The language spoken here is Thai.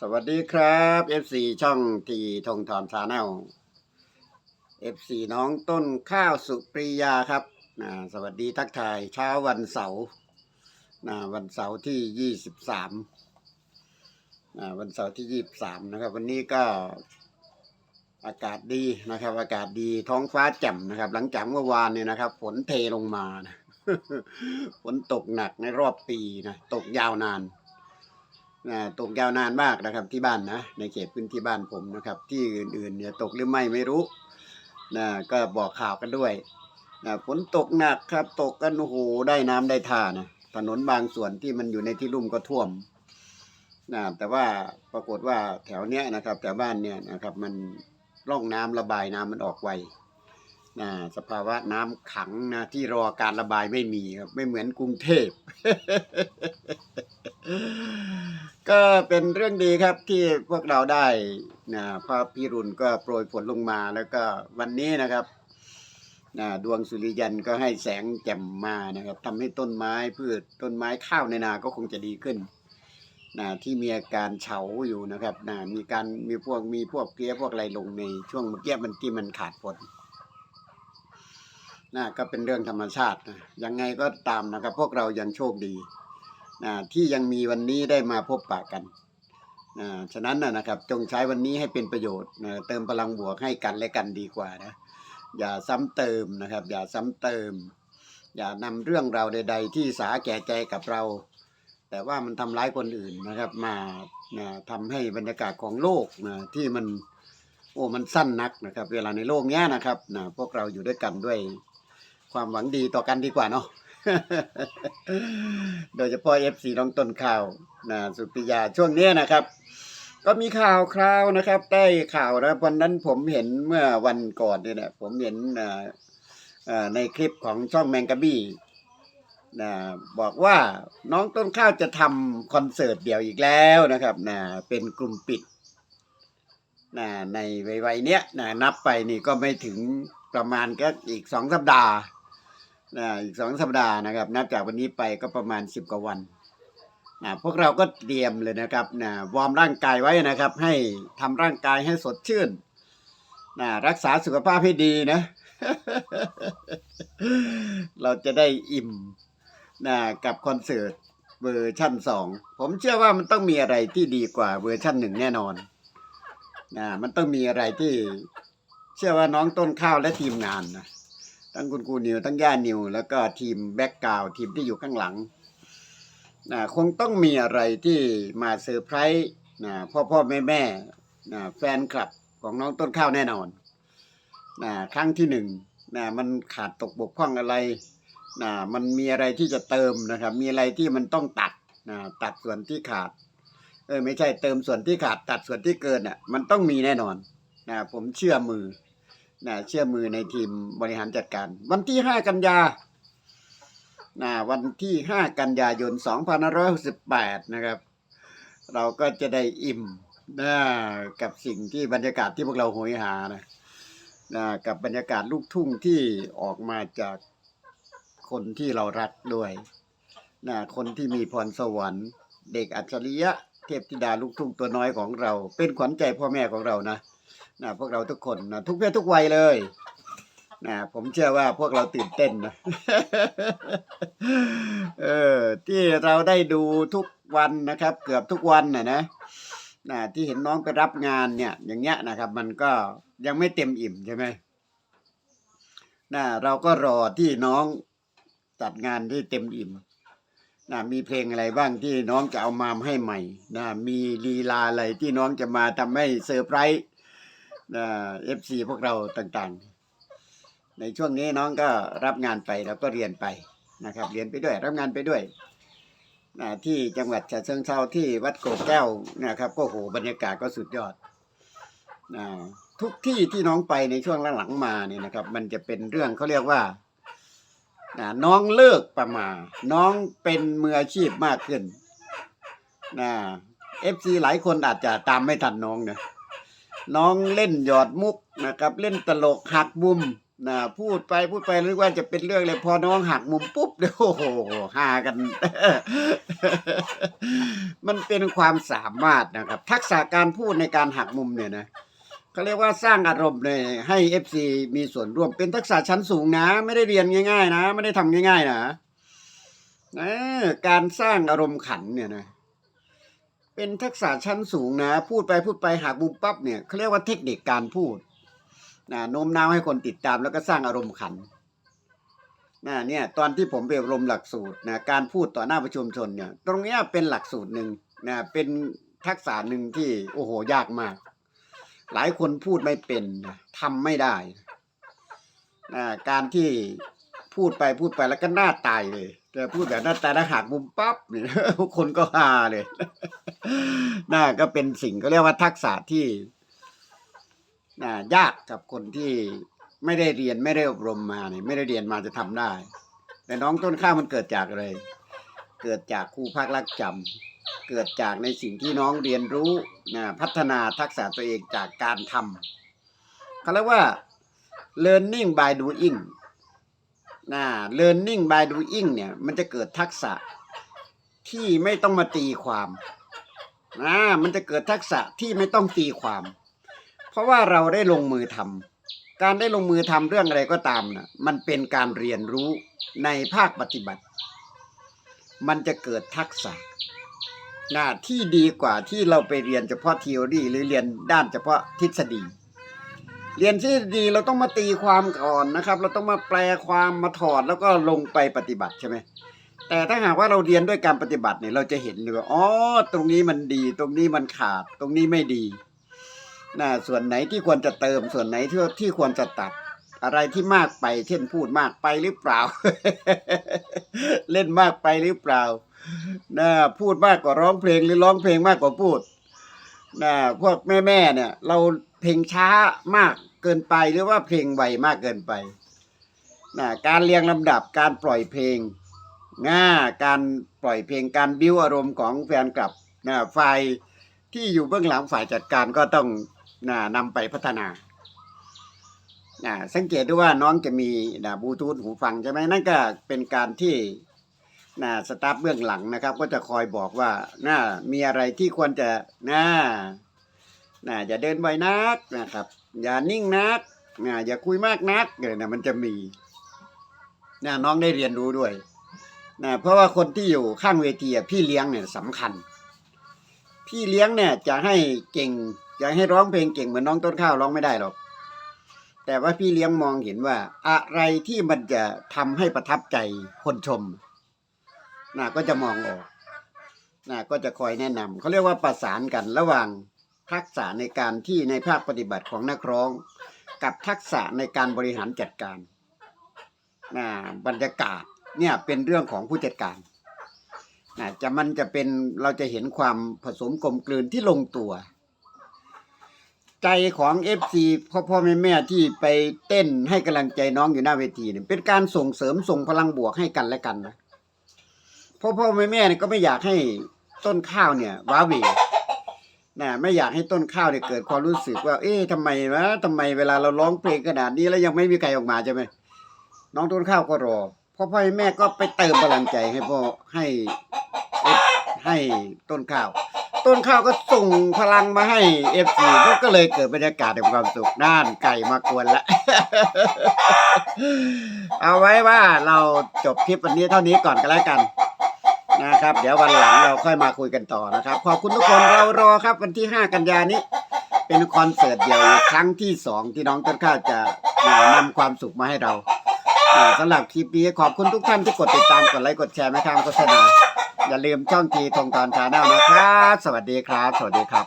สวัสดีครับ FC ช่องทีทงทอมชาแนล FC น้องต้นข้าวสุปรียาครับนะสวัสดีทักทายเช้าวันเสาร์นะวันเสาร์ที่ 23นะวันเสาร์ที่ 23 นะครับ วันนี้ก็อากาศดีนะครับ อากาศดีท้องฟ้าแจ่มนะครับ หลังจากเมื่อวานเนี่ยนะครับ ฝนเทลงมานะฝนตกหนักในรอบปีนะตกยาวนาน ตกยาวนานมากนะครับที่บ้านนะในเขตพื้นที่บ้านผมนะครับ ที่อื่นๆเนี่ยตกหรือไม่ไม่รู้นะก็บอกข่าวกันด้วยนะฝนตกหนักครับตกกันโอ้โหได้น้ำได้ท่านะถนนบางส่วนที่มันอยู่ในที่ลุ่มก็ท่วมนะแต่ว่าปรากฏว่าแถวเนี้ยนะครับแถวบ้านเนี่ยนะครับมันร่องน้ำระบายน้ำมันออกไวนะสภาวะน้ำขังนะที่รอการระบายไม่มีครับไม่เหมือนกรุงเทพ ก็เป็นเรื่องดีครับที่พวกเราได้นะพระพิรุณก็โปรยฝนลงมาแล้วก็วันนี้นะครับนะดวงสุริยันก็ให้แสงแจ่มมานะครับทำให้ต้นไม้พืชต้นไม้ข้าวในนาก็คงจะดีขึ้นนะที่มีอาการเฉาอยู่นะครับนะมีการมีพวกมีพวกเพลี้ยพวกอะไรลงในช่วงเมื่อกี้มันที่มันขาดฝนนะก็เป็นเรื่องธรรมชาตินะยังไงก็ตามนะครับ พวกเรายังโชคดี ที่ยังมีวันนี้ได้มาพบปะกันนะฉะนั้นนะครับจงใช้วันนี้ให้เป็นประโยชน์นะเติมพลังบวกให้กันและกันดีกว่านะอย่าซ้ำเติมนะครับ อย่าซ้ำเติม อย่านำเรื่องราวใด ๆ ที่สาแก่ใจกับเรา แต่ว่ามันทำร้ายคนอื่นนะครับ มานะทำให้บรรยากาศของโลกนะที่มันโอ้มันสั้นนักนะครับ เวลาในโลกเนี้ยนะครับนะพวกเราอยู่ด้วยกันด้วยความหวังดีต่อกันดีกว่าเนาะ โดยเฉพาะ FC น้องต้นข่าวนะสุปิยาช่วงนี้นะครับ ก็มีข่าวคราวนะครับได้ข่าวนะวันนั้นผมเห็นเมื่อวันก่อนเนี่ยนะผมเห็นในคลิปของช่องแมงกะบี้นะบอกว่าน้องต้นข้าวจะทำคอนเสิร์ตเดี่ยวอีกแล้วนะครับนะเป็นกลุ่มปิดนะในวัยเนี้ยนะนับไปนี่ก็ไม่ถึงประมาณก็อีกสองสัปดาห์ นะอีกสองสัปดาห์นะครับ นับจากวันนี้ไปก็ประมาณสิบกว่าวันนะพวกเราก็เตรียมเลยนะครับนะวอร์มร่างกายไว้นะครับ ให้ทำร่างกายให้สดชื่นนะรักษาสุขภาพให้ดีนะ เราจะได้อิ่มนะกับคอนเสิร์ตเวอร์ชั่นสองผมเชื่อว่ามันต้องมีอะไรที่ดีกว่าเวอร์ชั่นหนึ่งแน่นอนนะมันต้องมีอะไรที่ เชื่อว่าน้องต้นข้าวและทีมงานนะ ทั้งคุณครูนิวทั้งย่านิว แล้วก็ทีมแบ็กกราวทีมที่อยู่ข้างหลังนะคงต้องมีอะไรที่มาเซอร์ไพรส์นะพ่อพ่อแม่แม่นะแฟนคลับของน้องต้นข้าวแน่นอนนะครั้งที่หนึ่งนะมันขาดตกบกพร่องอะไรนะมันมีอะไรที่จะเติมนะครับ มีอะไรที่มันต้องตัดนะตัดส่วนที่ขาด เออไม่ใช่เติมส่วนที่ขาด ตัดส่วนที่เกินอะ มันต้องมีแน่นอนนะผมเชื่อมือ นะเชื่อมือในทีมบริหารจัดการ วันที่ 5 กันยานะวันที่ 5 กันยายน 2568 นะครับ เราก็จะได้อิ่มนะกับสิ่งที่บรรยากาศที่พวกเราโหยหานะนะกับบรรยากาศลูกทุ่งที่ออกมาจากคนที่เรารักด้วยนะคนที่มีพรสวรรค์ เด็กอัจฉริยะ เทพธิดาลูกทุ่งตัวน้อยของเรา เป็นขวัญใจพ่อแม่ของเรานะนะพวกเราทุกคนนะทุกเพศทุกวัยเลยนะผมเชื่อว่าพวกเราตื่นเต้นนะเออที่เราได้ดูทุกวันนะครับ เกือบทุกวันนะนะนะที่เห็นน้องไปรับงานเนี่ย อย่างเงี้ยนะครับ มันก็ยังไม่เต็มอิ่มใช่ไหมนะเราก็รอที่น้องจัดงานที่เต็มอิ่ม นะมีเพลงอะไรบ้างที่น้องจะเอามาให้ใหม่นะมีลีลาอะไรที่น้องจะมาทำให้เซอร์ไพรส์เอฟซีพวกเราต่างๆ ในช่วงนี้น้องก็รับงานไปแล้วก็เรียนไปนะครับ เรียนไปด้วยรับงานไปด้วยนะที่จังหวัดฉะเชิงเทราที่วัดโกกแก้วนะครับ ก็โหบรรยากาศก็สุดยอดนะทุกที่ที่น้องไปในช่วงหลังๆมาเนี่ยนะครับ มันจะเป็นเรื่องเขาเรียกว่า นะน้องเลิกประมาทน้องเป็นมืออาชีพมากขึ้นนะเอฟซีหลายคนอาจจะตามไม่ทันน้องนะน้องเล่นหยอดมุกนะครับ เล่นตลกหักบุมนะพูดไปพูดไปนึกว่าจะเป็นเรื่องเลยพอน้องหักมุมปุ๊บเดี๋ยวโอ้โหหากัน มันเป็นความสามารถนะครับ ทักษะการพูดในการหักมุมเนี่ยนะ เขาเรียกว่าสร้างอารมณ์เลยให้เอฟซีมีส่วนร่วมเป็นทักษะชั้นสูงนะ ไม่ได้เรียนง่าย ๆ นะ ไม่ได้ทำง่าย ๆ นะเออการสร้างอารมณ์ขันเนี่ยนะเป็นทักษะชั้นสูงนะ พูดไปพูดไปหักมุมปั๊บเนี่ยเขาเรียกว่าเทคนิคการพูดนะโน้มน้าวให้คนติดตามแล้วก็สร้างอารมณ์ขันนะเนี่ยตอนที่ผมไปอบรมหลักสูตรนะการพูดต่อหน้าประชุมชนเนี่ย ตรงนี้เป็นหลักสูตรหนึ่งนะเป็นทักษะหนึ่งที่โอ้โหยากมาก หลายคนพูดไม่เป็นทำไม่ได้การที่พูดไปพูดไปแล้วก็หน้าตายเลยแต่พูดแบบหน้าตายแล้วหักมุมปั๊บเนี่ยคนก็ฮาเลยน่าก็เป็นสิ่งก็เรียกว่าทักษะที่น่ายากกับคนที่ไม่ได้เรียนไม่ได้อบรมมาเนี่ยไม่ได้เรียนมาจะทำได้ แต่น้องต้นข้าวมันเกิดจากอะไร เกิดจากครูภาครักจำ เกิดจากในสิ่งที่น้องเรียนรู้นะพัฒนาทักษะตัวเองจากการทำเขาเรียกว่า learning by doing นะ learning by doing เนี่ยมันจะเกิดทักษะที่ไม่ต้องมาตีความนะมันจะเกิดทักษะที่ไม่ต้องตีความ เพราะว่าเราได้ลงมือทำการได้ลงมือทำเรื่องอะไรก็ตามนะมันเป็นการเรียนรู้ในภาคปฏิบัติ มันจะเกิดทักษะ นะที่ดีกว่าที่เราไปเรียนเฉพาะทฤษฎีหรือเรียนด้านเฉพาะทฤษฎี เรียนทฤษฎีเราต้องมาตีความก่อนนะครับ เราต้องมาแปลความมาถอดแล้วก็ลงไปปฏิบัติใช่ไหมแต่ถ้าหากว่าเราเรียนด้วยการปฏิบัติเนี่ยเราจะเห็นเลยว่าอ๋อตรงนี้มันดี ตรงนี้มันขาด ตรงนี้ไม่ดีนะส่วนไหนที่ควรจะเติมส่วนไหนที่ที่ควรจะตัดอะไรที่มากไป เช่นพูดมากไปหรือเปล่า เล่นมากไปหรือเปล่า นะพูดมากกว่าร้องเพลงหรือร้องเพลงมากกว่าพูดนะพวกแม่ๆเนี่ย เราเพลงช้ามากเกินไปหรือว่าเพลงไวมากเกินไปนะการเรียงลำดับการปล่อยเพลงนะการปล่อยเพลงการบิ้วอารมณ์ของแฟนคลับนะฝ่ายที่อยู่เบื้องหลังฝ่ายจัดการก็ต้องนะนำไปพัฒนานะสังเกตดูว่าน้องจะมีนะบลูทูธหูฟังใช่ไหมนั่นก็เป็นการที่ นะสตาฟเบื้องหลังนะครับ ก็จะคอยบอกว่านะมีอะไรที่ควรจะนะนะอย่าเดินบ่อยนักนะครับ อย่านิ่งนักนะอย่าคุยมากนักเนี่ยนะมันจะมีนะน้องได้เรียนรู้ด้วยนะเพราะว่าคนที่อยู่ข้างเวทีพี่เลี้ยงเนี่ยสำคัญ พี่เลี้ยงเนี่ยจะให้เก่งจะให้ร้องเพลงเก่งเหมือนน้องต้นข้าวร้องไม่ได้หรอกแต่ว่าพี่เลี้ยงมองเห็นว่า อะไรที่มันจะทำให้ประทับใจคนชม น่ะก็จะมองออกน่ะก็จะคอยแนะนำเขาเรียกว่าประสานกันระหว่างทักษะในการที่ในภาคปฏิบัติของนักร้อง กับทักษะในการบริหารจัดการน่ะบรรยากาศเนี่ยเป็นเรื่องของผู้จัดการนะจะมันจะเป็นเราจะเห็นความผสมกลมกลืนที่ลงตัว ใจของเอฟซีพ่อพ่อแม่แม่ที่ไปเต้นให้กำลังใจน้องอยู่หน้าเวทีเนี่ยเป็นการส่งเสริมส่งพลังบวกให้กันและกันนะ พ่อพ่อแม่แม่เนี่ยก็ไม่อยากให้ต้นข้าวเนี่ยว้าเหวนะไม่อยากให้ต้นข้าวเนี่ยเกิดความรู้สึกว่า เอ๊ะทำไมวะทำไมเวลาเราร้องเพลงขนาดนี้แล้วยังไม่มีใครออกมาใช่ไหมน้องต้นข้าวก็รอพ่อพ่อแม่ก็ไปเติมพลังใจให้พ่อให้ให้ต้นข้าว ต้นข้าวก็ส่งพลังมาให้เอฟซีก็เลยเกิดบรรยากาศแห่งความสุขน่านไก่มากวนละ เอาไว้ว่าเราจบคลิปวันนี้เท่านี้ก่อนก็แล้วกัน นะครับ เดี๋ยววันหลังเราค่อยมาคุยกันต่อนะครับ ขอบคุณทุกคนเรารอครับวันที่ 5 กันยานี้ เป็นคอนเสิร์ตเดี่ยวครั้งที่สองที่น้องต้นข้าวจะนำความสุขมาให้เราอ่าสำหรับคลิปนี้ขอบคุณทุกท่านที่กดติดตามกดไลค์กดแชร์ไม่ข้ามโฆษณาอย่าลืมช่องทีทงตอนชาแนลนะครับ สวัสดีครับ สวัสดีครับ